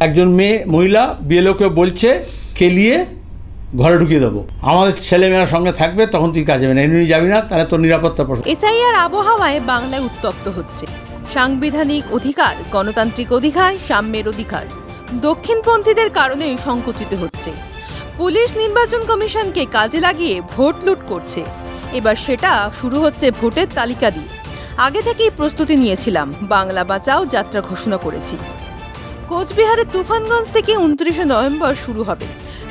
একজন মেয়ে, মহিলা বিএলওকে বলছে, খেলিয়ে ঘরে ঢুকিয়ে দেবো। আমাদের ছেলেমেয়েরা সঙ্গে থাকবে, তখন তুই কাজে না। এমনি যাবি না, তাহলে তোর নিরাপত্তা প্রশ্ন। এসআইআর আবহাওয়ায় বাংলায় উত্তপ্ত হচ্ছে। সাংবিধানিক অধিকার, গণতান্ত্রিক অধিকার, সাম্যের অধিকার। দক্ষিণপন্থীদের কারণেই সংকুচিত হচ্ছে। পুলিশ নির্বাচন কমিশনকে কাজে লাগিয়ে ভোট লুট করছে। এবার সেটা শুরু হচ্ছে ভোটের তালিকা দিয়ে। আগে থেকেই প্রস্তুতি নিয়েছিলাম, বাংলা বাঁচাও যাত্রা ঘোষণা করেছি। কোচবিহারের তুফানগঞ্জ থেকে উনত্রিশে নভেম্বর শুরু হবে।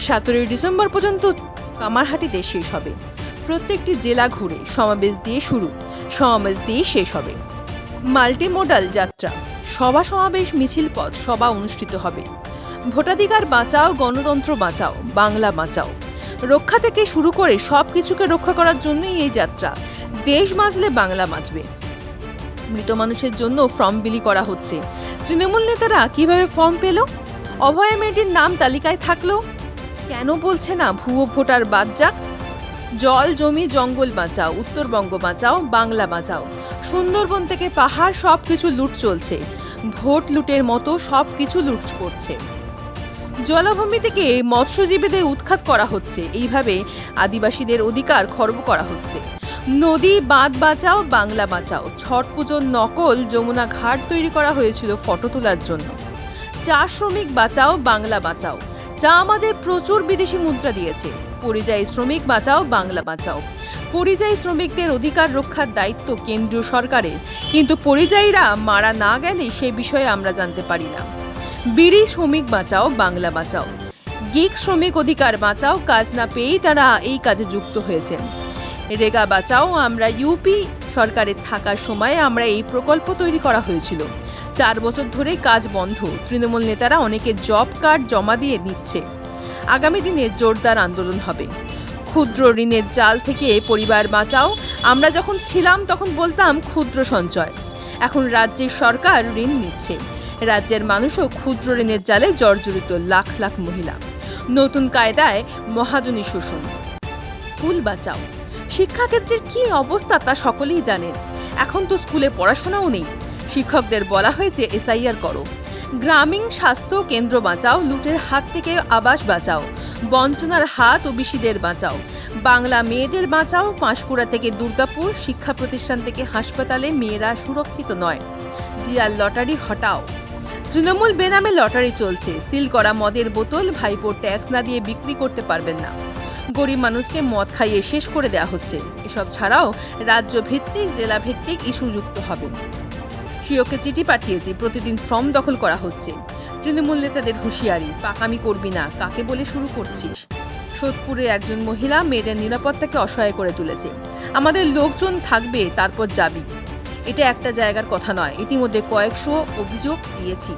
সতেরোই ডিসেম্বর পর্যন্ত কামারহাটিতে শেষ হবে। প্রত্যেকটি জেলা ঘুরে সমাবেশ দিয়ে শুরু, সমাবেশ দিয়ে শেষ হবে। মাল্টিমোডাল যাত্রা, সভা সমাবেশ মিছিল পথ সভা অনুষ্ঠিত হবে। ভোটাধিকার বাঁচাও, গণতন্ত্র বাঁচাও, বাংলা বাঁচাও। রক্ষা থেকে শুরু করে সব কিছুকে রক্ষা করার জন্যই এই যাত্রা। দেশ বাঁচলে বাংলা বাঁচবে। মৃত মানুষের জন্য ফর্ম বিলি করা হচ্ছে। তৃণমূল নেতারা কীভাবে ফর্ম পেল? অভয়া মেয়েটির নাম তালিকায় থাকল? কেন বলছে না ভুয়ো ভোটার বাদ যাক? জল, জমি, জঙ্গল বাঁচাও, উত্তরবঙ্গ বাঁচাও, বাংলা বাঁচাও। সুন্দরবন থেকে পাহাড় সব কিছু লুট চলছে। ভোট লুটের মতো সব কিছু লুট করছে। জলাভূমি থেকে মৎস্যজীবীদের উৎখাত করা হচ্ছে। এইভাবে আদিবাসীদের অধিকার খর্ব করা হচ্ছে। নদী বাঁধ বাঁচাও, বাংলা বাঁচাও। ছট পুজোর নকল যমুনা ঘাট তৈরি করা হয়েছিল ফটো তোলার জন্য। চা শ্রমিক বাঁচাও, বাংলা বাঁচাও। যা আমাদের প্রচুর বিদেশি মুদ্রা দিয়েছে। পরিযায়ী শ্রমিক বাঁচাও, বাংলা বাঁচাও। পরিযায়ী শ্রমিকদের অধিকার রক্ষার দায়িত্ব কেন্দ্রীয় সরকারের। কিন্তু পরিযায়ীরা মারা না গেলে সে বিষয়ে আমরা জানতে পারি না। বিড়ি শ্রমিক বাঁচাও, বাংলা বাঁচাও। গিক শ্রমিক অধিকার বাঁচাও, কাজ না পেয়েই তারা এই কাজে যুক্ত হয়েছেন। রেগা বাঁচাও, আমরা ইউপি সরকারের থাকার সময় আমরা এই প্রকল্প তৈরি করা হয়েছিল। চার বছর ধরে কাজ বন্ধ, তৃণমূল নেতারা অনেকে জব কার্ড জমা দিয়ে নিচ্ছে আগামী দিনে জোরদার আন্দোলন হবে। ক্ষুদ্র ঋণের জাল থেকে পরিবার বাঁচাও, আমরা যখন ছিলাম তখন বলতাম ক্ষুদ্র সঞ্চয়। এখন রাজ্যের সরকার ঋণ নিচ্ছে। রাজ্যের মানুষও ক্ষুদ্র ঋণের জালে জর্জরিত লাখ লাখ মহিলা। নতুন কায়দায় মহাজনী শোষণ। স্কুল বাঁচাও। শিক্ষাক্ষেত্রের কি অবস্থা তা সকলেই জানেন। এখন তো স্কুলে পড়াশোনাও নেই। শিক্ষকদের বলা হয়েছে এসআইআর করো। গ্রামীণ স্বাস্থ্য কেন্দ্র বাঁচাও, লুটের হাত থেকে আবাস বাঁচাও, বঞ্চনার হাত ও বিশিদের বাঁচাও। বাংলা মেয়েদের বাঁচাও, পাঁশকুড়া থেকে দুর্গাপুর শিক্ষা প্রতিষ্ঠান থেকে হাসপাতালে মেয়েরা সুরক্ষিত নয়। ডিয়ার লটারি হটাও। তৃণমূল বেনামে লটারি চলছে। সিল করা মদের বোতল ভাইপোর ট্যাক্স না দিয়ে বিক্রি করতে পারবেন না। গরিব মানুষকে মদ খাইয়ে শেষ করে দেওয়া হচ্ছে। এসব ছাড়াও রাজ্য ভিত্তিক জেলা ভিত্তিক ইস্যু যুক্ত হবে। সিওকে চিঠি পাঠিয়েছি, প্রতিদিন ফর্ম দখল করা হচ্ছে। তৃণমূল নেতাদের হুঁশিয়ারি, পাকামি করবি না, কাকে বলে শুরু করছিস? সোদপুরে একজন মহিলা মেয়েদের নিরাপত্তাকে অসহায় করে তুলেছে। আমাদের লোকজন থাকবে, তারপর যাবি। এটা একটা জায়গার কথা নয়। ইতিমধ্যে কয়েকশো অভিযোগ দিয়েছি।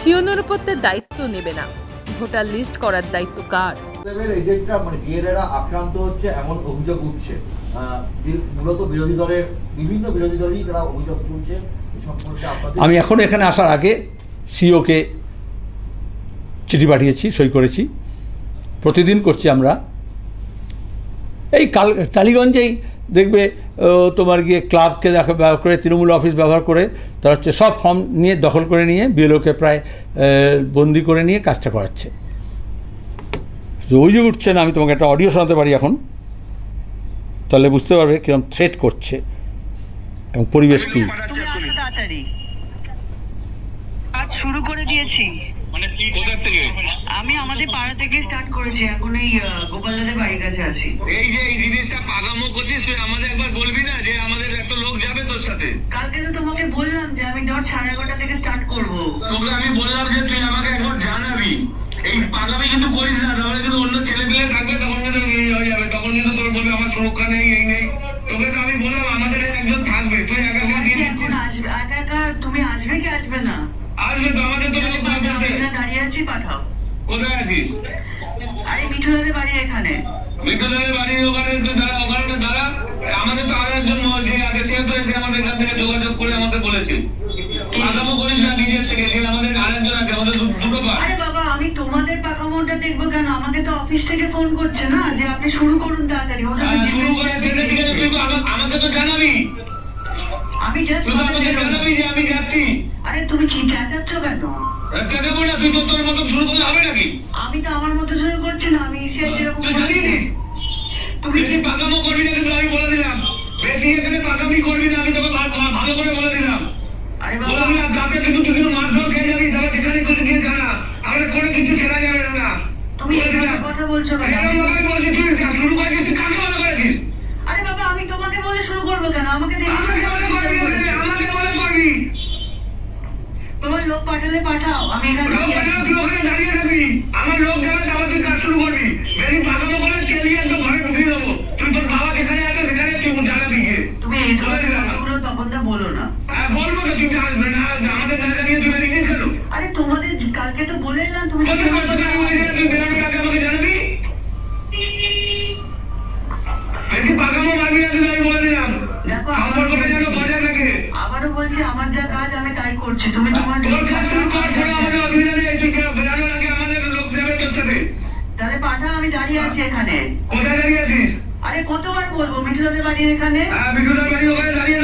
সিও নিরাপত্তার দায়িত্ব নেবে না। ভোটার লিস্ট করার দায়িত্ব কার? এজেন্টরা মানে বিএলএরা আক্রান্ত হচ্ছে এমন অভিযোগ উঠছে। মূলত বিরোধী দলের বিভিন্ন বিরোধী দলই তারা অভিযোগ তুলছে এ সম্পর্কে আপনাদের আমি এখন এখানে আসার আগে সিওকে চিঠি পাঠিয়েছি সই করেছি। প্রতিদিন করছি আমরা। এই কাল টালিগঞ্জেই দেখবে ও, তোমার গিয়ে ক্লাবকে দেখা ব্যবহার করে তৃণমূল অফিস ব্যবহার করে তারা হচ্ছে সব ফর্ম নিয়ে দখল করে নিয়ে বিএলওকে প্রায় বন্দি করে নিয়ে কাজটা করাচ্ছে। অভিযোগ ওই উঠছে না আমি তোমাকে একটা অডিও শোনাতে পারি এখন? তাহলে বুঝতে পারবে কিরম থ্রেট করছে এবং পরিবেশ কী। কাজ শুরু করে দিয়েছি। মানে কি কোথার থেকে? আমি আমাদের পাড়া থেকে স্টার্ট করেছি এখন এই গোপাল দাদের বাড়ির কাছে আছি। এই যে এই জিনিসটা পাকামো করছিস তুই আমাদের একবার বলবি না যে আমাদের একটা লোক যাবে তোর সাথে? কালকে তো তোমাকে বললাম যে আমি ধর সাড়ে এগারোটা থেকে স্টার্ট করব। তোকে আমি বললাম যে তুই আমাকে একবার জানাবি। এই পাকামি কিন্তু করিস না তাহলে কিন্তু অন্য ছেলে পেলে থাকবে তখন কিন্তু এই হয়ে যাবে তখন কিন্তু তোর বলবে আমার সুরক্ষা নেই এই নেই। তোকে তো আমি বললাম আমাদের একজন থাকবে তুই একা একা আজকে দিন এখন আসবে একা একা তুমি আসবে কি আসবে না আসবে তো আমাদের তো লোক পাঠাও, থাকবে এখানে দাঁড়িয়ে আছি পাঠাও। কোথায় আছিস? আরে মিঠু বাড়ি এখানে। বিদ্যালয়ের বাড়ির ওখানে একটু দাঁড়া ওখানে দাঁড়া। আমাদের তো আরও একজন যে আগে থেকে তো এসে আমাদের এখান থেকে যোগাযোগ করে আমাকে বলেছে। পাকামো করিস না নিজের থেকে। যে আমাদের আরেকজন আছে আমাদের দুটো পা। আরে বাবা আমি তোমাদের পাকামো ওটা দেখব কেন? আমাকে তো অফিস থেকে ফোন করছে না যে আপনি শুরু করুন তাড়াতাড়ি। তো শুরু করে আমাকে তো জানাবি। আমি আমি যাচ্ছি আরে তুমি কি চেঁচাচ্ছ কেন? বলে? তুই তো তোর মতো শুরু করলে হবে নাকি? আমি তো আমার মতো শুরু করছি না আমি সে যেরকম নি? তুমি বেশি পাকামো করবি না কিন্তু আমি বলে দিলাম। বেশি এখানে পাকামি করবি না আমি তোকে ভালো করে বলে দিলাম। বলে দিলাম যাতে কিন্তু তুই কিন্তু খেয়ে যাবি তাহলে যেখানে দিয়ে আমাদের কোনো কিছু খেলা যাবে না তুমি কথা বলছো ভাবে বলছিস তুই শুরু করেছিস তুই কাকে মনে করেছিস? আরে বাবা আমি তোমাকে বলে শুরু করব কেন? আমাকে দেখে আমাকে বলে করবি রে, আমাকে বলে করবি তোমার লোক পাঠালে পাঠাও আমি এখানে লোক পাঠাও, তুই ওখানে দাঁড়িয়ে থাকবি আমার লোক যাবে তারপর কাজ শুরু করবি। বেশি পাকামো করে চেলিয়ে একদম ঘরে ঢুকিয়ে দেবো। তুই তোর বাবা যেখানে আছে সেখানে তুই তুমি এই কথাগুলো তখন বলো না। হ্যাঁ, বলব তো তুই আসবে না। আমাদের জায়গা নিয়ে তুই বেরিয়ে গেছিস আরে তোমাদের কালকে তো বলে এলাম তুমি কোথায় কত টাকা বলে দিলে তুই বেরোনোর আগে আমাকে জানাবি বেশি পাকামো মারবি না তুই আমি বলে দিলাম দেখো আমার কথা যেন বজায় থাকে আবারও বলছি আমার যা কাজ আমি তাই করছি তুমি তোমার তোর কাজ তুই কর ছাড়া আমাদের অসুবিধা নেই তুই বেরোনোর আগে আমাদের লোক যাবে তোর সাথে তাহলে পাঠাও আমি দাঁড়িয়ে আছি এখানে। কোথায় দাঁড়িয়ে আছিস? আরে কতবার বলব? মিঠুলাদের বাড়ির এখানে। হ্যাঁ বিদ্যুতের বাড়ি ওখানে দাঁড়িয়ে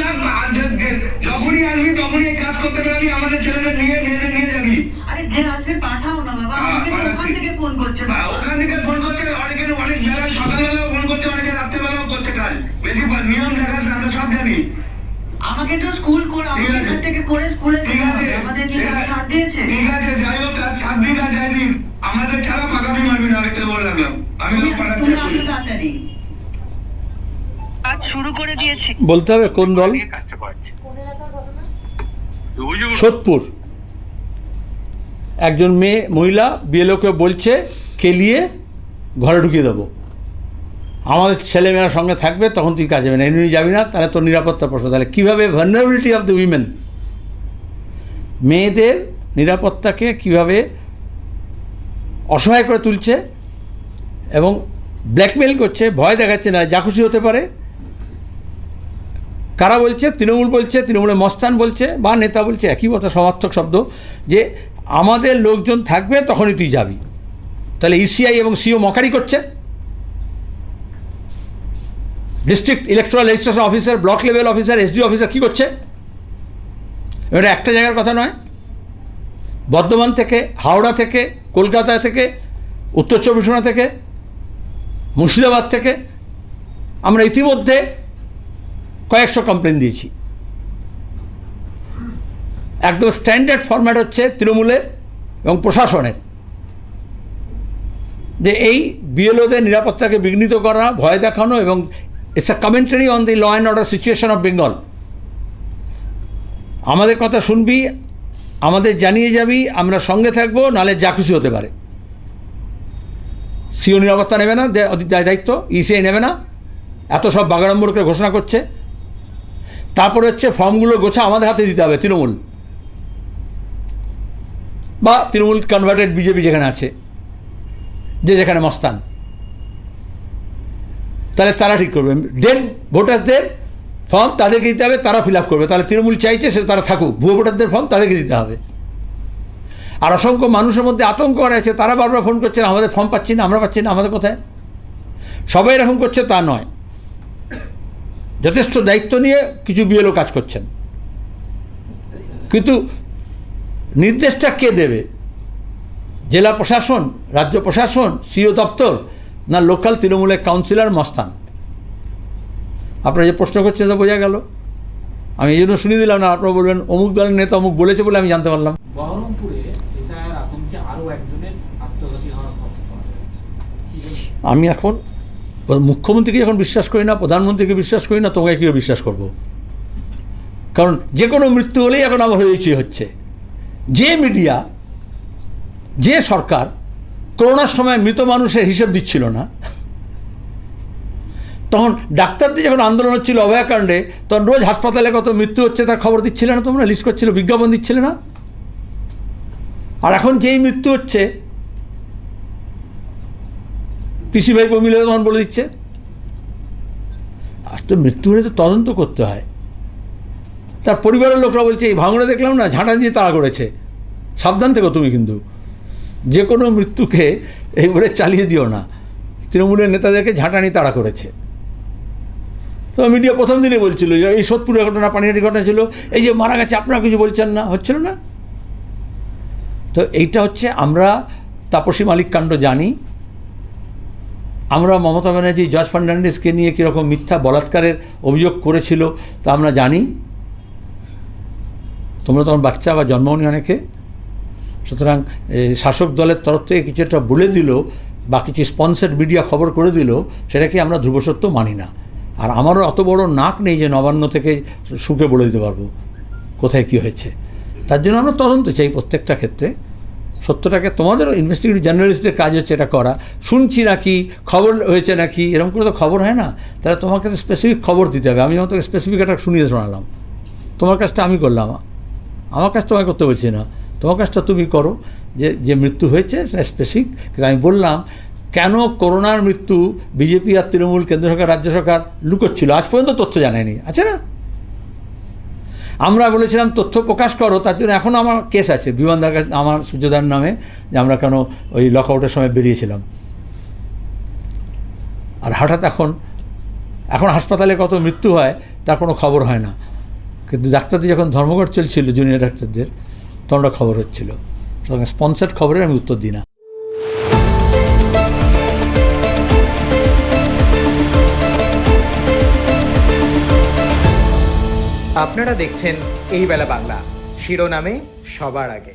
যে- যখনই আসবি তখনই এই কাজ করতে পারবি আমাদের ছেলেদের নিয়ে মেয়েদের নিয়ে যাবি। আরে যে আসবে পাঠাও না বাবা। হ্যাঁ, ওখান থেকে ফোন করছে বা ওখান থেকে ফোন করছে। অনেকের অনেক বেলায় সকালবেলাও ফোন করছে অনেকে রাত্রেবেলাও করছে কাজ। বেশি নিয়ম দেখার আমরা সব জানি। আমাকে তো স্কুল করে এখান থেকে করে স্কুলে ঠিক আছে। আমাদের কি ছাড় দিয়েছে ঠিক আছে যাই হোক আর দিন আর যাই দিন আমাদের ছাড়া পাকামি মারবি না আমি তো বলে রাখলাম। আমি পাঠাচ্ছি তাড়াতাড়ি। কাজ শুরু করে দিয়েছি। বলতে হবে কোন দল? সোদপুর। একজন মেয়ে মহিলা বিএলওকে বলছে কেলিয়ে ঘরে ঢুকিয়ে দেবো। আমাদের ছেলেমেয়েরা সঙ্গে থাকবে, তখন তুই কাজে যাবে না। এমনি যাবি না, তাহলে তোর নিরাপত্তা প্রশ্ন। তাহলে কীভাবে ভার্নাবিলিটি অফ দ্য উইমেন মেয়েদের নিরাপত্তাকে কীভাবে অসহায় করে তুলছে এবং ব্ল্যাকমেল করছে, ভয় দেখাচ্ছে না, যা খুশি হতে পারে। কারা বলছে? তৃণমূল বলছে, তৃণমূলের মস্তান বলছে, বা নেতা বলছে, একই কথা, সমার্থক শব্দ, যে আমাদের লোকজন থাকবে, তখনই তুই যাবি। তাহলে ইসিআই এবং সিও মকারি করছে। District electoral registration officer block level officer SD officer কী করছে? এটা একটা জায়গার কথা নয়। বর্ধমান থেকে, হাওড়া থেকে, কলকাতা থেকে, উত্তর চব্বিশ পরগনা থেকে, মুর্শিদাবাদ থেকে আমরা ইতিমধ্যে কয়েকশো কমপ্লেন দিয়েছি। একদম স্ট্যান্ডার্ড ফরম্যাট হচ্ছে তৃণমূলের এবং প্রশাসনের। যে এই বিএলওদের নিরাপত্তাকে বিঘ্নিত করা, ভয় দেখানো এবং it's a commentary on the law and order situation of Bengal আমাদের কথা শুনবি, আমাদের জানিয়ে যাবি, আমরা সঙ্গে থাকব নাহলে যা খুশি হতে পারে। সিও নিরাপত্তা নেবে না দায়িত্ব ইসিআই নেবে না। এত সব বাগাড়ম্বর করে ঘোষণা করছে। তারপরে হচ্ছে ফর্মগুলো গোছা আমাদের হাতে দিতে হবে, তৃণমূল। বা তৃণমূল কনভার্টেড বিজেপি যেখানে আছে, যে যেখানে মস্তান। তাহলে তারা ঠিক করবে। ডেড ভোটারদের ফর্ম তাদেরকে দিতে হবে তারা ফিল আপ করবে। তাহলে তৃণমূল চাইছে, সে তারা থাকুক। ভুয়ো ভোটারদের ফর্ম তাদেরকে দিতে হবে। আর অসংখ্য মানুষের মধ্যে আতঙ্ক করা আছে, তারা বারবার ফোন করছে, আমাদের ফর্ম পাচ্ছি না, আমরা পাচ্ছি না, আমাদের কোথায়? সবাই এরকম করছে, তা নয়। যথেষ্ট দায়িত্ব নিয়ে কিছু বিএলও কাজ করছেন। কিন্তু নির্দেশটা কে দেবে? জেলা প্রশাসন, রাজ্য প্রশাসন সিও দপ্তর না লোকাল তৃণমূলের কাউন্সিলর মস্তান? আপনারা যে প্রশ্ন করছেন তো বোঝা গেল। আমি এই জন্য শুনিয়ে দিলাম না আপনারা বলবেন অমুক দলের নেতা অমুক বলেছে বলে আমি জানতে পারলাম। বহরমপুরে আরও একজনের আত্মঘাতী হওয়ার? আমি এখন মুখ্যমন্ত্রীকে যখন বিশ্বাস করি না প্রধানমন্ত্রীকে বিশ্বাস করি না তোমাকে কীভাবে বিশ্বাস করব? কারণ যে কোনো মৃত্যু হলেই এখন আমার হয়েছে হচ্ছে। যে মিডিয়া যে সরকার করোনার সময় মৃত মানুষের হিসেব দিচ্ছিল না। তখন ডাক্তারদের যখন আন্দোলন হচ্ছিল অভয়াকাণ্ডে, তখন রোজ হাসপাতালে কত মৃত্যু হচ্ছে তার খবর দিচ্ছিলে না তোমরা? লিস্ট করছিল, বিজ্ঞাপন দিচ্ছিলে না? আর এখন যেই মৃত্যু হচ্ছে, পিসি ভাই মিলে তখন বলে দিচ্ছে, আর তো মৃত্যু হলে তো তদন্ত করতে হয়। তার পরিবারের লোকরা বলছে, এই ভাঙড়ে দেখলাম না, ঝাঁটা দিয়ে তাড়া করেছে। সাবধান থেকো তুমি কিন্তু। যে কোনো মৃত্যুকে এই বলে চালিয়ে দিও না। তৃণমূলের নেতাদেরকে ঝাঁটানি তাড়া করেছে। তো মিডিয়া প্রথম দিনে বলছিল যে, এই সোদপুরের ঘটনা, পানিহাটি ঘটনা ছিল, এই যে মারা গেছে, আপনারা কিছু বলছেন না? হচ্ছিল না। তো এইটা হচ্ছে আমরা তাপসী মালিক কাণ্ড জানি। আমরা মমতা ব্যানার্জি জর্জ ফার্নান্ডিসকে নিয়ে কীরকম মিথ্যা বলাৎকারের অভিযোগ করেছিল তা আমরা জানি। তোমরা তখন বাচ্চা বা জন্মনি অনেকে। সুতরাং শাসক দলের তরফ থেকে কিছু একটা বলে দিল, বা কিছু স্পন্সার্ড মিডিয়া খবর করে দিল, সেটাকে আমরা ধ্রুবসত্য মানি না। আর আমারও অত বড় নাক নেই যে নবান্ন থেকে সুখে বলে দিতে পারব, কোথায় কী হয়েছে। তার জন্য আমরা তদন্ত চাই প্রত্যেকটা ক্ষেত্রে। সত্যটাকে তোমাদেরও ইনভেস্টিগেটিভ জার্নালিস্টের কাজ হচ্ছে এটা করা। শুনছি নাকি, খবর হয়েছে নাকি, এরকম করে তো খবর হয় না। তাহলে তোমাকে তো স্পেসিফিক খবর দিতে হবে। আমি তোকে স্পেসিফিক একটা শুনিয়ে শোনালাম। তোমার কাজটা আমি করলাম। আমার কাজ তোমায় করতে বলছি না। তোমার কাজটা তুমি করো, যে যে মৃত্যু হয়েছে স্পেসিফিক কিন্তু আমি বললাম, কেন করোনার মৃত্যু বিজেপি আর তৃণমূল কেন্দ্র সরকার, রাজ্য সরকার লুকোচ্ছিল? আজ পর্যন্ত তথ্য জানায়নি। আছে না? আমরা বলেছিলাম, তথ্য প্রকাশ করো, তার জন্য এখনও আমার কেস আছে। বিমানদার কাছে আমার সূর্যদার নামে, যে আমরা কেন ওই লক আউটের সময় বেরিয়েছিলাম। আর হঠাৎ এখন এখন হাসপাতালে কত মৃত্যু হয়, তার কোনো খবর হয় না। কিন্তু ডাক্তারদের যখন ধর্মঘট চলছিল জুনিয়র ডাক্তারদের ওটা খবর হচ্ছিল। স্পন্সার্ড খবরের আমি উত্তর দিই না। আপনারা দেখছেন এই বেলা বাংলা। শিরোনামে সবার আগে।